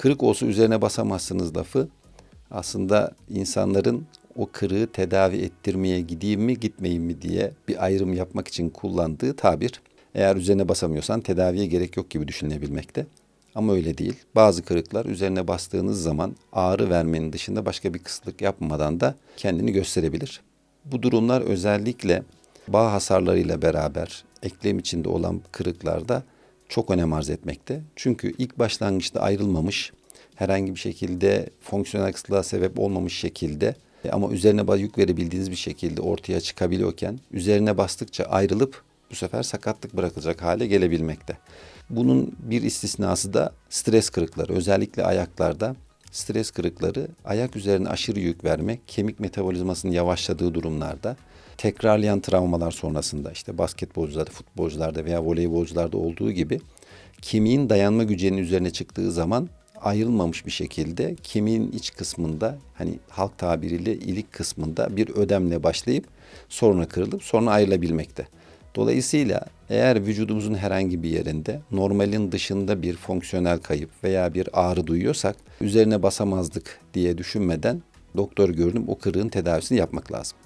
kırık olsa üzerine basamazsınız lafı aslında insanların o kırığı tedavi ettirmeye gideyim mi gitmeyeyim mi diye bir ayrım yapmak için kullandığı tabir. Eğer üzerine basamıyorsan tedaviye gerek yok gibi düşünebilmekte. Ama öyle değil. Bazı kırıklar üzerine bastığınız zaman ağrı vermenin dışında başka bir kısıtlık yapmadan da kendini gösterebilir. Bu durumlar özellikle bağ hasarlarıyla beraber eklem içinde olan kırıklarda çok önem arz etmekte. Çünkü ilk başlangıçta ayrılmamış, herhangi bir şekilde fonksiyonel kısıtlığa sebep olmamış şekilde e, ama üzerine yük verebildiğiniz bir şekilde ortaya çıkabiliyorken üzerine bastıkça ayrılıp bu sefer sakatlık bırakılacak hale gelebilmekte. Bunun bir istisnası da stres kırıkları. Özellikle ayaklarda stres kırıkları ayak üzerine aşırı yük vermek, kemik metabolizmasının yavaşladığı durumlarda tekrarlayan travmalar sonrasında işte basketbolcularda, futbolcularda veya voleybolcularda olduğu gibi kemiğin dayanma gücünün üzerine çıktığı zaman ayrılmamış bir şekilde kemiğin iç kısmında hani halk tabiriyle ilik kısmında bir ödemle başlayıp sonra kırılıp sonra ayrılabilmekte. Dolayısıyla eğer vücudumuzun herhangi bir yerinde normalin dışında bir fonksiyonel kayıp veya bir ağrı duyuyorsak üzerine basamazdık diye düşünmeden doktor görünüp o kırığın tedavisini yapmak lazım.